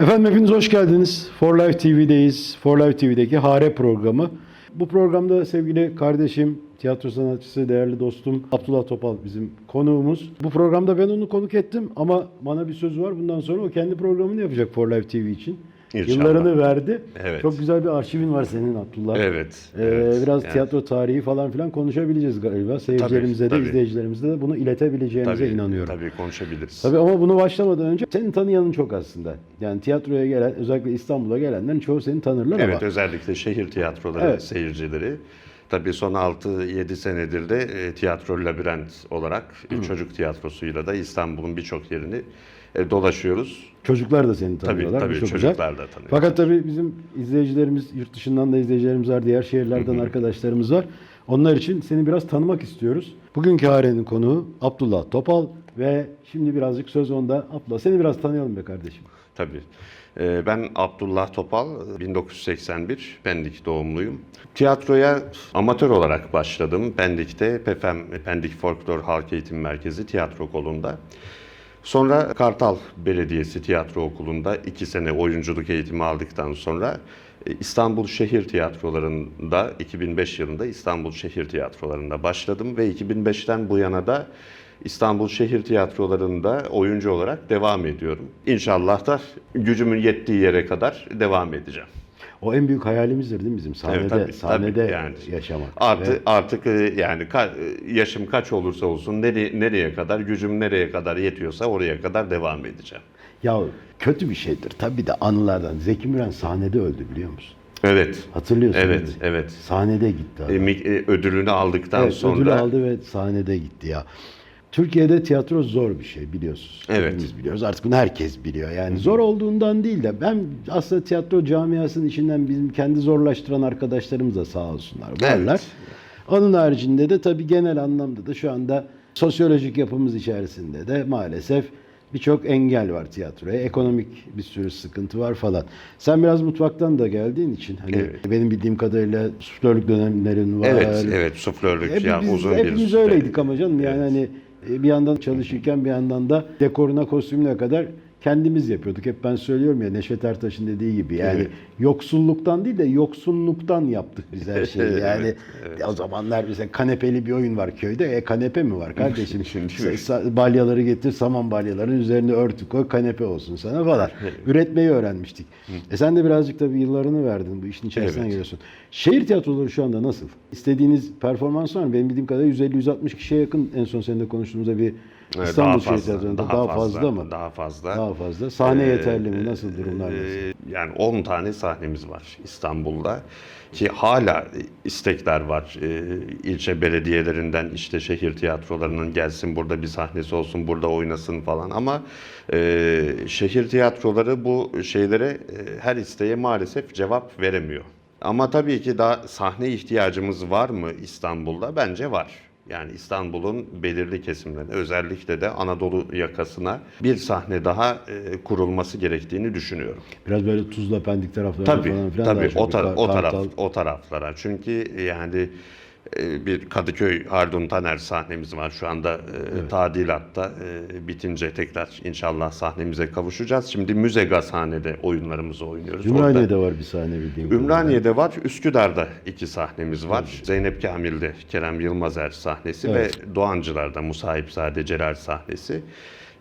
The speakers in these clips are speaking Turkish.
Efendim hepiniz hoş geldiniz. For Life TV'deyiz. For Life TV'deki Hare programı. Bu programda sevgili kardeşim, tiyatro sanatçısı, değerli dostum Abdullah Topal bizim konuğumuz. Bu programda ben onu konuk ettim ama bana bir sözü var. Bundan sonra o kendi programını yapacak For Life TV için. İnşallah. Yıllarını verdi. Evet. Çok güzel bir arşivin var senin Abdullah. Evet, Ee, evet. biraz Yani- tiyatro tarihi falan filan konuşabileceğiz galiba. Seyircilerimize de, tabii. izleyicilerimize de bunu iletebileceğimize Tabii, inanıyorum. Tabii konuşabiliriz. Tabii ama bunu başlamadan önce senin tanıyanın çok aslında. Yani tiyatroya gelen, özellikle İstanbul'a gelenlerin çoğu seni tanırlar Evet ama özellikle şehir tiyatroları Evet. seyircileri. Tabii son 6-7 senedir de e, tiyatro labirent olarak e, çocuk tiyatrosuyla da İstanbul'un birçok yerini e, dolaşıyoruz. çocuklar da seni Tabii tanıyorlar. Bu tabii çok güzel. çocuklar da tanıyor. Fakat tabii bizim izleyicilerimiz, yurt dışından da izleyicilerimiz var, diğer şehirlerden arkadaşlarımız var. Onlar için seni biraz tanımak istiyoruz. Bugünkü Hare'nin konuğu Abdullah Topal ve şimdi birazcık söz onda. Abdullah seni biraz tanıyalım be kardeşim. Tabii. Ee, Ben Abdullah Topal, 1981 Pendik doğumluyum. Tiyatroya amatör olarak başladım. Pendik'te PEFEM, Pendik Folklor Halk Eğitim Merkezi Tiyatro Okulu'nda. Sonra Kartal Belediyesi Tiyatro Okulu'nda iki sene oyunculuk eğitimi aldıktan sonra e, İstanbul Şehir Tiyatroları'nda 2005 yılında İstanbul Şehir Tiyatroları'nda başladım ve 2005'ten bu yana da İstanbul Şehir Tiyatroları'nda oyuncu olarak devam ediyorum. İnşallah da gücümün yettiği yere kadar devam edeceğim. O en büyük hayalimizdir değil mi bizim? Sahnede, Evet, tabii, sahnede tabii, yani. yaşamak. Artı, Ve artık e, yani e, yaşım kaç olursa olsun nereye, nereye kadar gücüm nereye kadar yetiyorsa oraya kadar devam edeceğim. ya kötü bir şeydir. Tabii de anılardan. Zeki Müren sahnede öldü biliyor musun? Evet. Hatırlıyorsun Evet, değil mi? evet. Sahnede gitti adam. E, e, ödülünü aldıktan Evet, sonra ödül aldı ve sahnede gitti ya. Türkiye'de tiyatro zor bir şey biliyorsunuz. Evet. Hepimiz biliyoruz. Artık bunu herkes biliyor. Yani zor olduğundan değil de ben aslında tiyatro camiasının içinden bizim kendi zorlaştıran arkadaşlarımız da sağ olsunlar varlar. Evet. Onun haricinde de tabii genel anlamda da şu anda sosyolojik yapımız içerisinde de maalesef birçok engel var tiyatroya. Ekonomik bir sürü sıkıntı var falan. Sen biraz mutfaktan da geldiğin için hani Evet. benim bildiğim kadarıyla suflörlük dönemlerin var. Evet, evet suflörlük Hep ya biz, uzun bir hepimiz öyleydik ama canım yani Evet. hani bir yandan çalışırken bir yandan da dekoruna kostümüne kadar kendimiz yapıyorduk. Hep ben söylüyorum ya Neşet Ertaş'ın dediği gibi yani Evet. yoksulluktan değil de yoksunluktan yaptık biz her şeyi. Evet, Yani evet. o zamanlar bize kanepeli bir oyun var köyde. E kanepe mi var kardeşim? Şimdi- balyaları getir saman balyaların üzerine örtü koy kanepe olsun sana falan. Üretmeyi öğrenmiştik. E sen de birazcık tabii yıllarını verdin bu işin içerisinden Evet. geliyorsun. Şehir tiyatroları şu anda nasıl? İstediğiniz performans var mı? Benim bildiğim kadarıyla 150-160 kişiye yakın en son seninle konuştuğumuzda bir Evet, İstanbul daha Şehir fazla, Tiyatrosu'nda daha, daha fazla, fazla, mı? daha fazla. Daha fazla. Sahne Ee, yeterli mi? Nasıl durumlar nasıl? Ee, Yani 10 tane sahnemiz var İstanbul'da ki hala istekler var. Ee, ilçe belediyelerinden işte şehir tiyatrolarının gelsin burada bir sahnesi olsun burada oynasın falan ama e, şehir tiyatroları bu şeylere e, her isteğe maalesef cevap veremiyor. Ama tabii ki daha sahne ihtiyacımız var mı İstanbul'da? Bence var. Yani İstanbul'un belirli kesimlerine özellikle de Anadolu yakasına bir sahne daha e, kurulması gerektiğini düşünüyorum. Biraz böyle Tuzla Pendik taraflarında Tabii, falan filan tabii o, tar- o taraf o taraflara. Çünkü yani bir Kadıköy Hardun Taner sahnemiz var şu anda e, tadilatta e, bitince tekrar inşallah sahnemize kavuşacağız. Şimdi Müze Gazhane'de oyunlarımızı oynuyoruz. Orada- Ümraniye'de var bir sahne bildiğim. Ümraniye'de var, Üsküdar'da iki sahnemiz var. Zeynep Kamil'de Kerem Yılmazer sahnesi Evet. ve Doğancılar'da Musahipzade Celal sahnesi.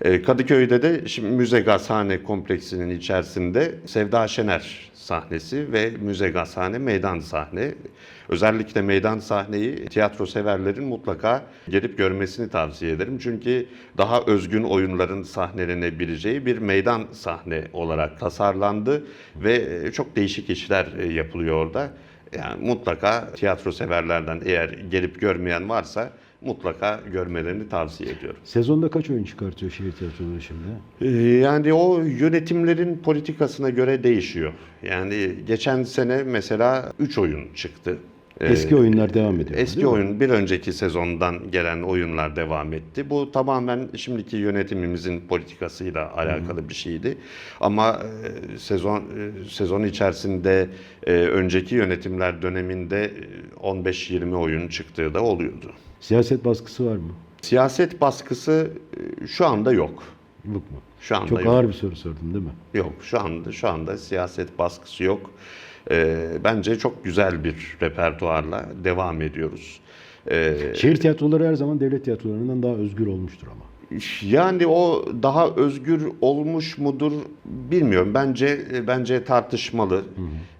Ee, Kadıköy'de de şimdi Müze Gazhane kompleksinin içerisinde Sevda Şener sahnesi ve Müze Gazhane meydan sahne. Özellikle meydan sahneyi tiyatro severlerin mutlaka gelip görmesini tavsiye ederim. Çünkü daha özgün oyunların sahnelenebileceği bir meydan sahne olarak tasarlandı ve e, çok değişik işler e, yapılıyor orada. Yani mutlaka tiyatro severlerden eğer gelip görmeyen varsa mutlaka görmelerini tavsiye ediyorum. Sezonda kaç oyun çıkartıyor şehir tiyatroları şimdi? Ee, Yani o yönetimlerin politikasına göre değişiyor. Yani geçen sene mesela 3 oyun çıktı. Ee, Eski oyunlar devam ediyor. Eski oyun bir önceki sezondan gelen oyunlar devam etti. Bu tamamen şimdiki yönetimimizin politikasıyla alakalı bir şeydi. Ama e, sezon e, sezon içerisinde e, önceki yönetimler döneminde e, 15-20 oyun çıktığı da oluyordu. Siyaset baskısı var mı? Siyaset baskısı e, şu anda yok. Yok mu? Şu anda Çok yok. ağır bir soru sordum değil mi? Yok şu anda şu anda siyaset baskısı yok. Ee, bence çok güzel bir repertuarla devam ediyoruz. Ee, Şehir tiyatroları her zaman devlet tiyatrolarından daha özgür olmuştur ama. Yani o daha özgür olmuş mudur bilmiyorum. Bence bence tartışmalı.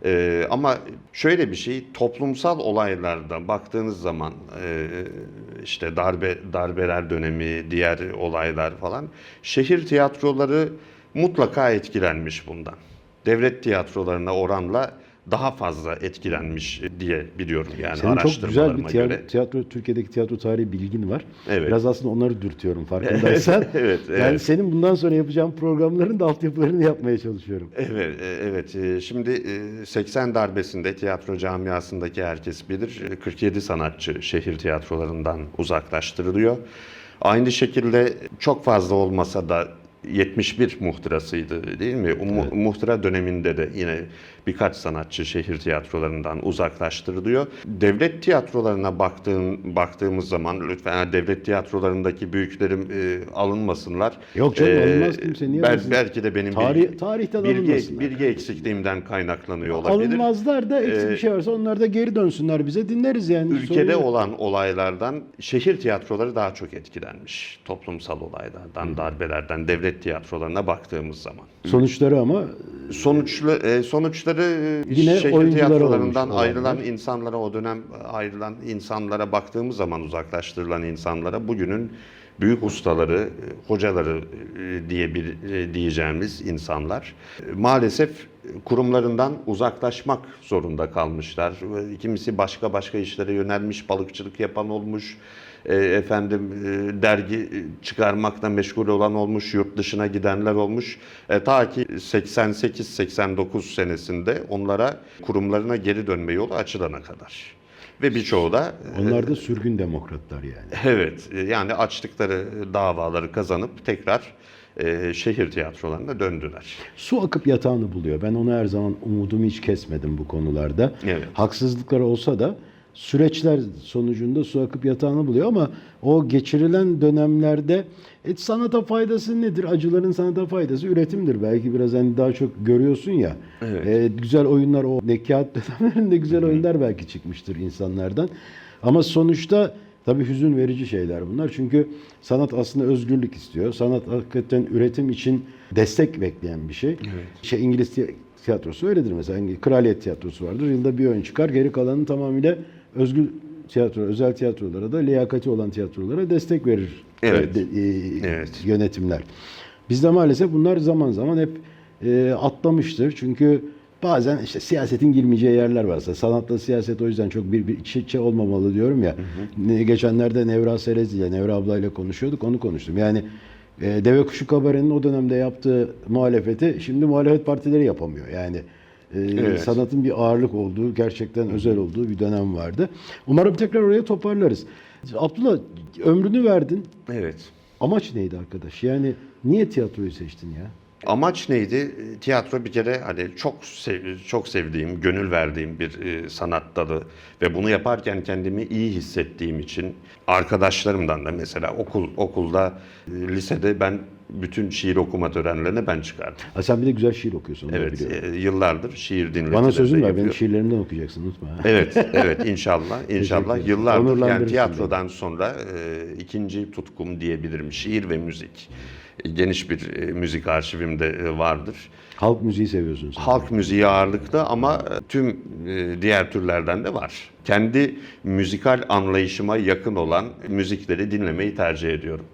Ee, ama şöyle bir şey toplumsal olaylarda baktığınız zaman e, işte darbe darbeler dönemi, diğer olaylar falan şehir tiyatroları mutlaka etkilenmiş bundan. Devlet tiyatrolarına oranla daha fazla etkilenmiş diye biliyorum yani Senin çok güzel bir tiyatro, göre. tiyatro, Türkiye'deki tiyatro tarihi bilgin var. Evet. Biraz aslında onları dürtüyorum farkındaysan. Evet, Yani evet. senin bundan sonra yapacağım programların da altyapılarını yapmaya çalışıyorum. Evet, e, evet. E, Şimdi e, 80 darbesinde tiyatro camiasındaki herkes bilir. e, 47 sanatçı şehir tiyatrolarından uzaklaştırılıyor. Aynı şekilde çok fazla olmasa da 71 muhtırasıydı değil mi? Mu- Muhtıra döneminde de yine birkaç sanatçı şehir tiyatrolarından uzaklaştırılıyor. Devlet tiyatrolarına baktığın, baktığımız zaman lütfen devlet tiyatrolarındaki büyüklerim e, alınmasınlar. Yok canım, E, alınmaz kimse, niye bel- belki de benim Tarih- tarihten bilgi, bilgi eksikliğimden kaynaklanıyor olabilir. Alınmazlar da eksik Ee, bir şey varsa onlar da geri dönsünler bize dinleriz yani. Ülkede Sorun yok. olan olaylardan şehir tiyatroları daha çok etkilenmiş. Toplumsal olaylardan, darbelerden, devlet tiyatrolarına baktığımız zaman. Sonuçları ama Sonuçlu e, sonuçları e, Yine şehir tiyatrolarından olmuş ayrılan olanlar. insanlara o dönem ayrılan insanlara baktığımız zaman uzaklaştırılan insanlara bugünün büyük ustaları, hocaları e, diye bir e, diyeceğimiz insanlar maalesef kurumlarından uzaklaşmak zorunda kalmışlar. Kimisi başka başka işlere yönelmiş, balıkçılık yapan olmuş, e, efendim e, dergi e, çıkarmakla meşgul olan olmuş, yurt dışına gidenler olmuş. E, ta ki 88-89 senesinde onlara kurumlarına geri dönme yolu açılana kadar. Ve birçoğu da e, onlar da sürgün demokratlar yani. evet yani açtıkları davaları kazanıp tekrar e, şehir tiyatrolarına döndüler. Su akıp yatağını buluyor. Ben onu her zaman umudumu hiç kesmedim bu konularda. Evet. Haksızlıklar olsa da süreçler sonucunda su akıp yatağını buluyor ama o geçirilen dönemlerde et sanata faydası nedir? Acıların sanata faydası üretimdir. Belki biraz hani daha çok görüyorsun ya. Evet. E, güzel oyunlar o nekat dönemlerinde güzel oyunlar belki çıkmıştır insanlardan. Ama sonuçta Tabii hüzün verici şeyler bunlar. Çünkü sanat aslında özgürlük istiyor. Sanat hakikaten üretim için destek bekleyen bir şey. Şey İngiliz ti- tiyatrosu öyledir mesela. Kraliyet tiyatrosu vardır. Yılda bir oyun çıkar. Geri kalanı tamamıyla özgür tiyatro, özel tiyatrolara da liyakati olan tiyatrolara destek verir. Evet. De- e, Evet. yönetimler. Bizde maalesef bunlar zaman zaman hep e, atlamıştır. Çünkü bazen işte siyasetin girmeyeceği yerler varsa sanatla siyaset o yüzden çok bir, bir iç içe olmamalı diyorum ya. Ne- Geçenlerde Nevra Serez ile Nevra ablayla konuşuyorduk onu konuştum. Yani e, Deve Kuşu Kabare'nin o dönemde yaptığı muhalefeti şimdi muhalefet partileri yapamıyor. Yani e, Evet. sanatın bir ağırlık olduğu, gerçekten özel olduğu bir dönem vardı. Umarım tekrar oraya toparlarız. Abdullah ömrünü verdin. Evet. Amaç neydi arkadaş? Yani niye tiyatroyu seçtin ya? Amaç neydi? Tiyatro bir kere hani çok sev- çok sevdiğim, gönül verdiğim bir e, sanat dalı ve bunu yaparken kendimi iyi hissettiğim için arkadaşlarımdan da mesela okul okulda e, lisede ben bütün şiir okuma törenlerine ben çıkardım. Ha, sen bir de güzel şiir okuyorsun. onu Evet, biliyorum. e, yıllardır şiir dinletileri Bana sözün var. Benim yapıyorum. şiirlerimden okuyacaksın unutma. ha. Evet, evet inşallah, inşallah. ederim. Yıllardır yani Onurlandırırsın tiyatrodan sonra e, ikinci tutkum diyebilirim. Şiir ve müzik. Geniş bir e, müzik arşivimde e, vardır. Halk müziği seviyorsun sen. Halk müziği ağırlıklı ama e, tüm diğer türlerden de var. Kendi müzikal anlayışıma yakın olan müzikleri dinlemeyi tercih ediyorum.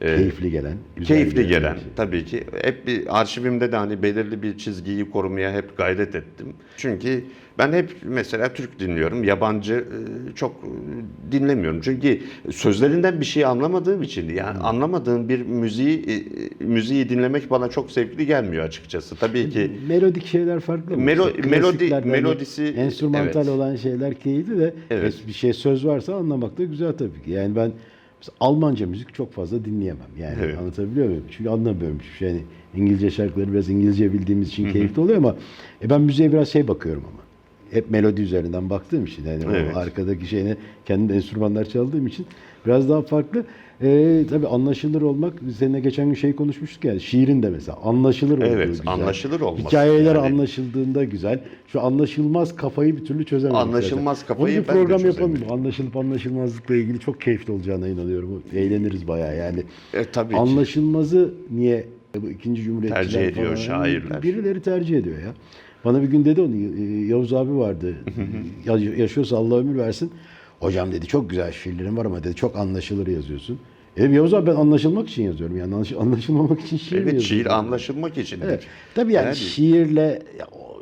E, Keyifli gelen. Keyifli gelen gelen şey. tabii ki. Hep bir arşivimde de hani belirli bir çizgiyi korumaya hep gayret ettim. Çünkü ben hep mesela Türk dinliyorum. Yabancı e, çok e, dinlemiyorum. Çünkü sözlerinden bir şey anlamadığım için yani Hmm. anlamadığım bir müziği e, müziği dinlemek bana çok zevkli gelmiyor açıkçası. Tabii ki Melodik şeyler farklı? Melo- melodi- melodisi- enstrümantal evet. olan şeyler keyifli de Evet. bir şey söz varsa anlamak da güzel tabii ki. Yani ben mesela Almanca müzik çok fazla dinleyemem. Yani Evet. anlatabiliyor muyum? Çünkü anlamıyorum. Yani İngilizce şarkıları biraz İngilizce bildiğimiz için keyifli oluyor ama e ben müziğe biraz şey bakıyorum ama. Hep melodi üzerinden baktığım için yani Evet. o arkadaki şeyine kendi enstrümanlar çaldığım için biraz daha farklı. Ee, tabii anlaşılır olmak seninle geçen gün şey konuşmuştuk yani şiirin de mesela anlaşılır olduğu Evet, güzel. anlaşılır olması Hikayeler yani. anlaşıldığında güzel. Şu anlaşılmaz kafayı bir türlü çözemedik. Anlaşılmaz zaten. kafayı Onun bir program yapalım. Anlaşılıp anlaşılmazlıkla ilgili çok keyifli olacağına inanıyorum. Eğleniriz bayağı yani. E, tabii ki. Anlaşılmazı niye bu ikinci cumhuriyetçiler Tercih ediyor falan, şairler. Birileri tercih ediyor ya. Bana bir gün dedi onu e, Yavuz abi vardı. Ya- Yaşıyorsa Allah ömür versin. Hocam dedi çok güzel şiirlerim var ama dedi çok anlaşılır yazıyorsun. E Yavuz abi ben anlaşılmak için yazıyorum yani anlaş- anlaşılmamak için şiir Evet, yazıyorum? şiir anlaşılmak içindir. Evet. Tabii yani, Yani- şiirle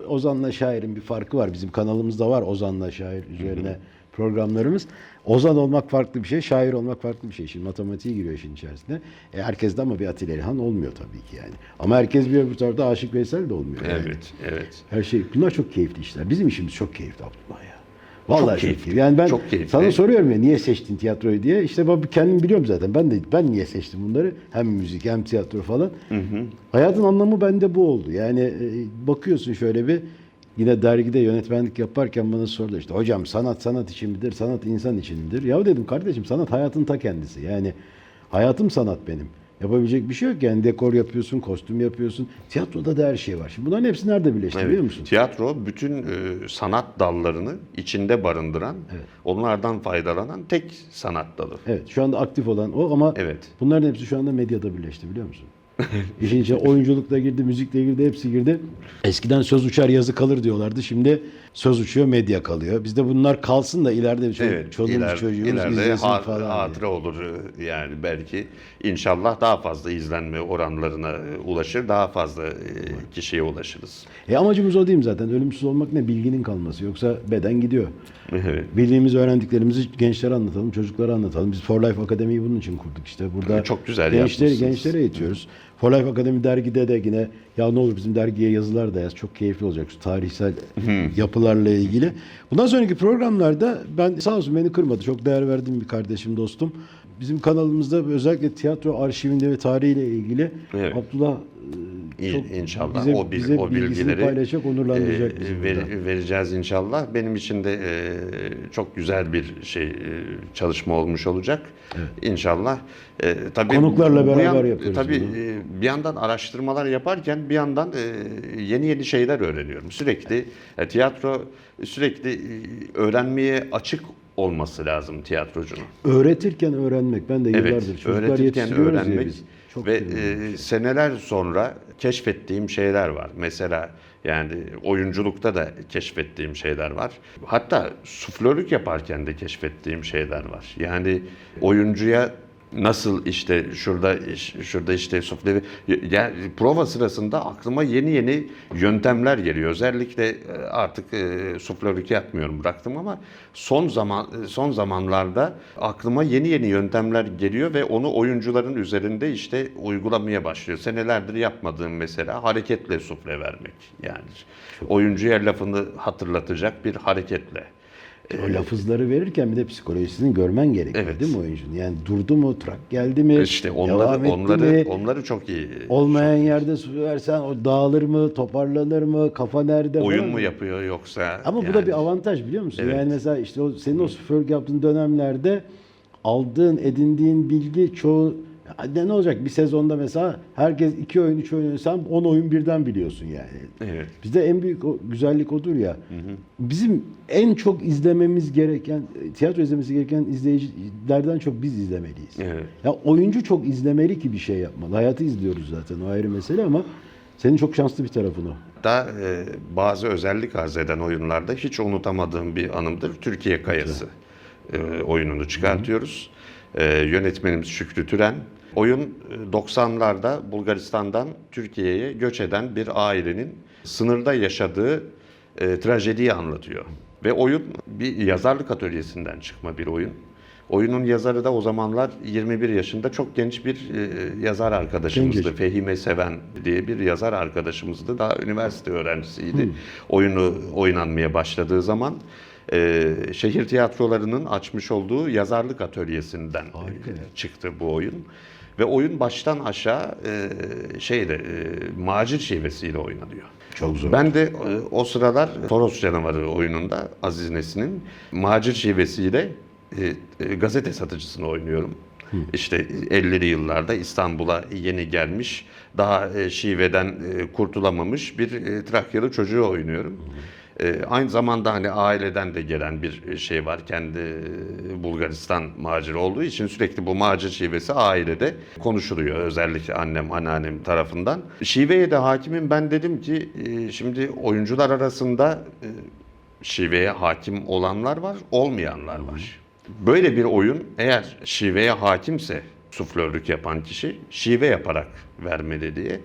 Ozan'la şairin bir farkı var. Bizim kanalımızda var Ozan'la şair üzerine programlarımız. Ozan olmak farklı bir şey, şair olmak farklı bir şey. Şimdi matematiği giriyor işin içerisine. E, herkes de ama bir Atilla İlhan olmuyor tabii ki yani. Ama herkes bir öbür tarafta Aşık Veysel de olmuyor. yani. Evet, evet. Her şey bunlar çok keyifli işler. Bizim işimiz çok keyifli Abdullah ya. Vallahi çok keyifli, keyifli. Yani ben çok keyifli. sana soruyorum ya niye seçtin tiyatroyu diye. İşte ben kendim biliyorum zaten. Ben de ben niye seçtim bunları? Hem müzik hem tiyatro falan. Hayatın anlamı bende bu oldu. Yani e, bakıyorsun şöyle bir yine dergide yönetmenlik yaparken bana sordu işte hocam sanat sanat için midir? Sanat insan için midir? Ya dedim kardeşim sanat hayatın ta kendisi. Yani hayatım sanat benim. Yapabilecek bir şey yok yani dekor yapıyorsun, kostüm yapıyorsun. Tiyatroda da her şey var. Şimdi bunların hepsi nerede birleşti Evet. biliyor musun? Tiyatro bütün e, sanat dallarını içinde barındıran, onlardan faydalanan tek sanat dalı. Evet şu anda aktif olan o ama Evet. bunların hepsi şu anda medyada birleşti biliyor musun? İşin içine oyunculukla girdi, müzikle girdi, hepsi girdi. Eskiden söz uçar yazı kalır diyorlardı. Şimdi söz uçuyor, medya kalıyor. Bizde bunlar kalsın da ileride çoluk, Evet, çoluğumuz iler- çocuğumuz ileride izlesin ha- falan. diye. hatıra olur e, yani belki inşallah daha fazla izlenme oranlarına e, ulaşır, daha fazla e, kişiye ulaşırız. E amacımız o değil mi zaten? Ölümsüz olmak ne? Bilginin kalması. Yoksa beden gidiyor. Evet. Bildiğimiz, öğrendiklerimizi gençlere anlatalım, çocuklara anlatalım. Biz For Life Akademi'yi bunun için kurduk işte. Burada Çok güzel gençleri, gençlere eğitiyoruz. For Life Akademi dergide de yine ya ne olur bizim dergiye yazılar da yaz. Çok keyifli olacak şu tarihsel yapılarla ilgili. Bundan sonraki programlarda ben sağ olsun beni kırmadı. Çok değer verdiğim bir kardeşim, dostum. Bizim kanalımızda özellikle tiyatro arşivinde ve tarihiyle ilgili Evet. Abdullah e, çok İnşallah bize, o, bil- bize o bilgileri paylaşacak, onurlandıracak e, ver- burada. vereceğiz inşallah. Benim için de e, çok güzel bir şey e, çalışma olmuş olacak. İnşallah. E, tabii Konuklarla beraber yan- yapıyoruz Tabii bunu. e, bir yandan araştırmalar yaparken bir yandan e, yeni yeni şeyler öğreniyorum. Sürekli e, tiyatro sürekli e, öğrenmeye açık olması lazım tiyatrocunun. Öğretirken öğrenmek. Ben de yıllardır Evet, çocuklar öğretirken yetiştiriyoruz ya öğrenmek biz. Çok ve e, seneler sonra keşfettiğim şeyler var. Mesela yani oyunculukta da keşfettiğim şeyler var. Hatta suflörlük yaparken de keşfettiğim şeyler var. Yani oyuncuya nasıl işte şurada şurada işte sufle yani prova sırasında aklıma yeni yeni yöntemler geliyor. Özellikle e, artık e, suflörlük yapmıyorum bıraktım ama son zaman son zamanlarda aklıma yeni yeni yöntemler geliyor ve onu oyuncuların üzerinde işte uygulamaya başlıyor. Senelerdir yapmadığım mesela hareketle sufle vermek. Yani oyuncuya lafını hatırlatacak bir hareketle. O lafızları verirken bir de psikolojisini görmen gerekiyor Evet. değil mi oyuncunun? Yani durdu mu, trak geldi mi, İşte devam onları etti onları mi, onları çok iyi. olmayan yerde su versen o dağılır mı, toparlanır mı, kafa nerede oyun falan. mu yapıyor yoksa Ama bu yani- da bir avantaj biliyor musun? Evet. Yani mesela işte o senin o süförlük yaptığın dönemlerde aldığın, edindiğin bilgi çoğu ne, ne olacak bir sezonda mesela herkes iki oyun, üç oyun oynasam 10 oyun birden biliyorsun yani. Evet. Bizde en büyük o güzellik odur ya. Bizim en çok izlememiz gereken, tiyatro izlemesi gereken izleyicilerden çok biz izlemeliyiz. Evet. Ya oyuncu çok izlemeli ki bir şey yapmalı. Hayatı izliyoruz zaten o ayrı mesele ama senin çok şanslı bir tarafın o. Da e, bazı özellik arz eden oyunlarda hiç unutamadığım bir anımdır. Türkiye Kayası e, oyununu çıkartıyoruz. E, yönetmenimiz Şükrü Türen. Oyun e, 90'larda Bulgaristan'dan Türkiye'ye göç eden bir ailenin sınırda yaşadığı e, trajediyi anlatıyor. Ve oyun bir yazarlık atölyesinden çıkma bir oyun. Oyunun yazarı da o zamanlar 21 yaşında çok genç bir e, yazar arkadaşımızdı. Gencecik. Fehime Seven diye bir yazar arkadaşımızdı. Daha üniversite öğrencisiydi. Oyunu oynanmaya başladığı zaman e, şehir tiyatrolarının açmış olduğu yazarlık atölyesinden Harika ya. çıktı bu oyun. Ve oyun baştan aşağı e, şeyde e, macir şivesiyle oynanıyor. Çok zor. Ben de e, o sıralar Toros Canavarı oyununda Aziz Nesin'in macir şivesiyle e, e, gazete satıcısını oynuyorum. İşte 50'li yıllarda İstanbul'a yeni gelmiş, daha e, şiveden e, kurtulamamış bir e, Trakyalı çocuğu oynuyorum. E, aynı zamanda hani aileden de gelen bir şey var. Kendi e, Bulgaristan maciri olduğu için sürekli bu macir şivesi ailede konuşuluyor. Özellikle annem, anneannem tarafından. Şiveye de hakimim. Ben dedim ki e, şimdi oyuncular arasında e, şiveye hakim olanlar var, olmayanlar var. Böyle bir oyun eğer şiveye hakimse suflörlük yapan kişi şive yaparak vermeli diye.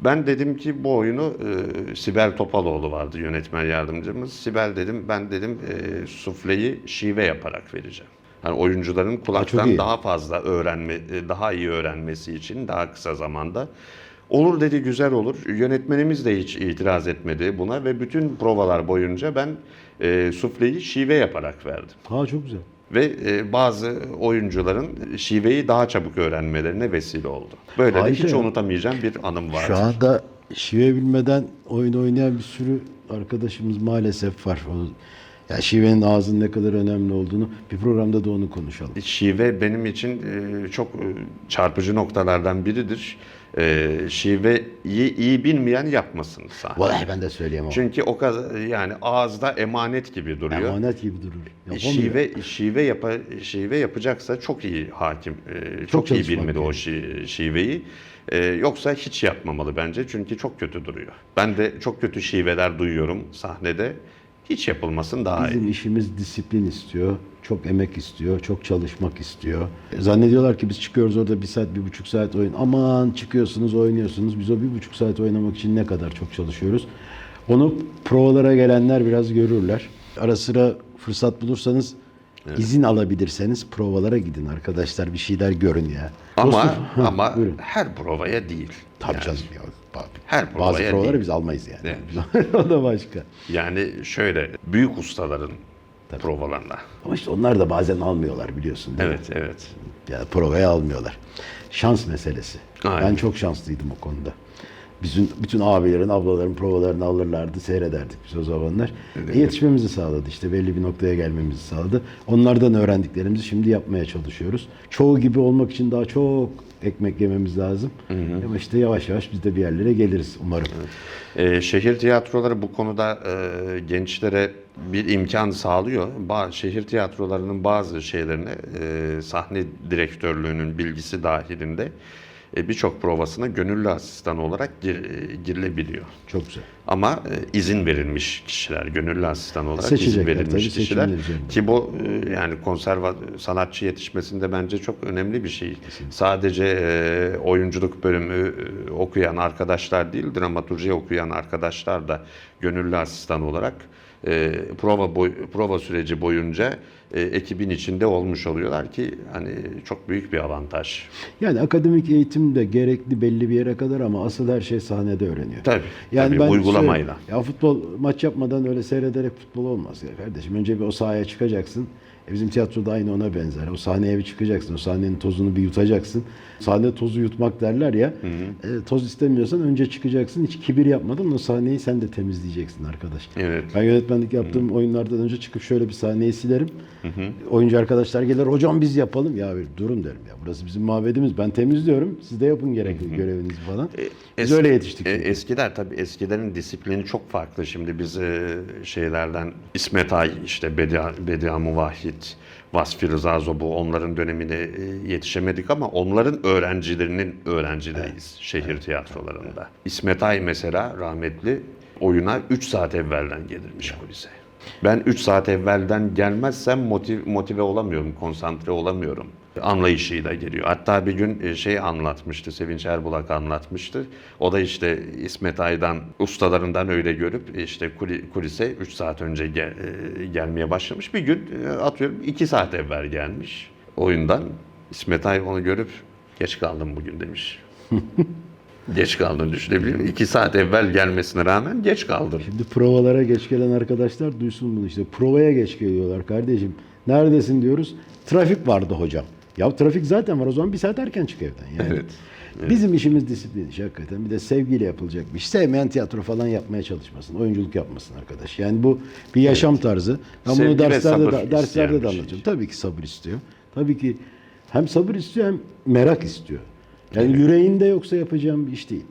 Ben dedim ki bu oyunu e, Sibel Topaloğlu vardı yönetmen yardımcımız. Sibel dedim ben dedim e, sufleyi şive yaparak vereceğim. Yani oyuncuların kulaktan daha fazla öğrenme, e, daha iyi öğrenmesi için daha kısa zamanda. Olur dedi güzel olur. Yönetmenimiz de hiç itiraz etmedi buna ve bütün provalar boyunca ben e, sufleyi şive yaparak verdim. Ha çok güzel. Ve e, bazı oyuncuların şiveyi daha çabuk öğrenmelerine vesile oldu. Böyle de Harika hiç ya. unutamayacağım bir anım vardı. Şu anda şive bilmeden oyun oynayan bir sürü arkadaşımız maalesef var. O, ya şivenin ağzının ne kadar önemli olduğunu bir programda da onu konuşalım. Şive benim için e, çok e, çarpıcı noktalardan biridir. E, şiveyi iyi bilmeyen yapmasın sahne. Vallahi ben de söyleyemem. Çünkü o kadar yani ağızda emanet gibi duruyor. Emanet gibi durur. Yapamıyor. Şive şive yapa, şive yapacaksa çok iyi hakim, e, çok, iyi çalışmak bilmeli o gerekiyor. şi- şiveyi. E, yoksa hiç yapmamalı bence çünkü çok kötü duruyor. Ben de çok kötü şiveler duyuyorum sahnede. Hiç yapılmasın daha iyi. Bizim işimiz disiplin istiyor, çok emek istiyor, çok çalışmak istiyor. E, Zannediyorlar ki biz çıkıyoruz orada bir saat, bir buçuk saat oyun. Aman çıkıyorsunuz, oynuyorsunuz. Biz o bir buçuk saat oynamak için ne kadar çok çalışıyoruz. Onu provalara gelenler biraz görürler. Ara sıra fırsat bulursanız izin alabilirseniz provalara gidin arkadaşlar. Bir şeyler görün ya. Ama Dostum- ama Buyurun. her provaya değil. Tabii Yani- canım ya. Her Bazı provaya provaları değil. biz almayız yani. Evet. o da başka. Yani şöyle büyük ustaların provalarına. Ama işte onlar da bazen almıyorlar biliyorsun. değil mi? Evet evet. Yani provaya almıyorlar. Şans meselesi. Aynen. Ben çok şanslıydım o konuda. Bizim bütün abilerin, ablaların provalarını alırlardı, seyrederdik biz o zamanlar. E, yetişmemizi sağladı işte belli bir noktaya gelmemizi sağladı. Onlardan öğrendiklerimizi şimdi yapmaya çalışıyoruz. Çoğu gibi olmak için daha çok ekmek yememiz lazım. Ama işte yavaş yavaş biz de bir yerlere geliriz umarım. Ee, şehir tiyatroları bu konuda e, gençlere bir imkan sağlıyor. Ba- şehir tiyatrolarının bazı şeylerine e, sahne direktörlüğünün bilgisi dahilinde e, birçok provasına gönüllü asistan olarak gir- e, girilebiliyor. Çok güzel. Ama e, izin verilmiş kişiler, gönüllü asistan olarak izin verilmiş kişiler. Ki bu e, yani konserva sanatçı yetişmesinde bence çok önemli bir şey. Sadece e, oyunculuk bölümü e, okuyan arkadaşlar değil, dramaturji okuyan arkadaşlar da gönüllü asistan olarak e, prova boy, prova süreci boyunca e, ekibin içinde olmuş oluyorlar ki hani çok büyük bir avantaj. Yani akademik eğitim de gerekli belli bir yere kadar ama asıl her şey sahnede öğreniyor. Tabii, Yani tabii, ben uygulamayla. söyleyeyim, Ya futbol maç yapmadan öyle seyrederek futbol olmaz ya kardeşim. Önce bir o sahaya çıkacaksın. E bizim tiyatroda aynı ona benzer. O sahneye bir çıkacaksın. O sahnenin tozunu bir yutacaksın. Sahne tozu yutmak derler ya. E, toz istemiyorsan önce çıkacaksın. Hiç kibir yapmadan o sahneyi sen de temizleyeceksin arkadaş. Evet. Ben yönetmenlik yaptığım oyunlardan önce çıkıp şöyle bir sahneyi silerim. Oyuncu arkadaşlar gelir hocam biz yapalım. Ya bir durun derim ya. Burası bizim mabedimiz. Ben temizliyorum. Siz de yapın gerekli görevinizi falan. Biz Es- öyle yetiştik. e, eskiler tabii eskilerin disiplini çok farklı. Şimdi biz e, şeylerden İsmet Ay, işte Bedia, Bedia Muvahhid, Vasfi Rıza Zobu onların dönemine e, yetişemedik ama onların öğrencilerinin öğrencileriyiz şehir tiyatrolarında. İsmet Ay mesela rahmetli oyuna 3 saat evvelden gelirmiş kulise. Ben 3 saat evvelden gelmezsem motive, motive olamıyorum, konsantre olamıyorum. Anlayışıyla geliyor. Hatta bir gün e, şey anlatmıştı, Sevinç Erbulak anlatmıştı. O da işte İsmet Ay'dan, ustalarından öyle görüp e, işte kuli- kulise 3 saat önce gel- e, gelmeye başlamış. Bir gün atıyorum 2 saat evvel gelmiş oyundan. İsmet Ay onu görüp geç kaldım bugün demiş. geç kaldın düşünebiliyor musun? 2 saat evvel gelmesine rağmen geç kaldın. Şimdi provalara geç gelen arkadaşlar duysun bunu işte. Provaya geç geliyorlar kardeşim. Neredesin diyoruz. Trafik vardı hocam. Ya trafik zaten var o zaman bir saat erken çık evden. Yani Evet. Bizim işimiz disiplin işi hakikaten. Bir de sevgiyle yapılacak bir iş. Sevmeyen tiyatro falan yapmaya çalışmasın. Oyunculuk yapmasın arkadaş. Yani bu bir yaşam tarzı. Ben Sevgi bunu derslerde de, derslerde de şey. anlatıyorum. Tabii ki sabır istiyor. Tabii ki hem sabır istiyor hem merak istiyor. Yani yüreğinde yoksa yapacağım bir iş değil.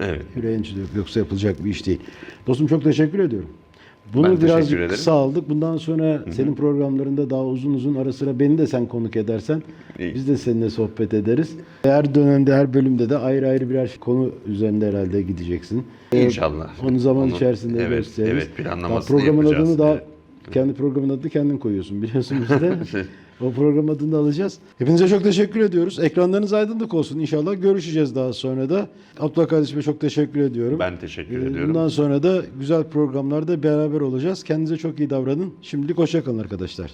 Evet. Yüreğin içinde yoksa yapılacak bir iş değil. Dostum çok teşekkür ediyorum. Bunu Ben birazcık ederim. kısa aldık. Bundan sonra senin programlarında daha uzun uzun ara sıra beni de sen konuk edersen İyi. biz de seninle sohbet ederiz. Her dönemde, her bölümde de ayrı ayrı birer konu üzerinde herhalde gideceksin. Ee, İnşallah. Onu zaman Onu- içerisinde evet, gösteririz. evet, planlamasını Daha programın yapacağız. adını daha Evet. kendi programın adını kendin koyuyorsun biliyorsun bizde. o program adını da alacağız. Hepinize çok teşekkür ediyoruz. Ekranlarınız aydınlık olsun. İnşallah görüşeceğiz daha sonra da. Abdullah kardeşime çok teşekkür ediyorum. Ben teşekkür Ee, ediyorum. Bundan sonra da güzel programlarda beraber olacağız. Kendinize çok iyi davranın. Şimdilik hoşça kalın arkadaşlar.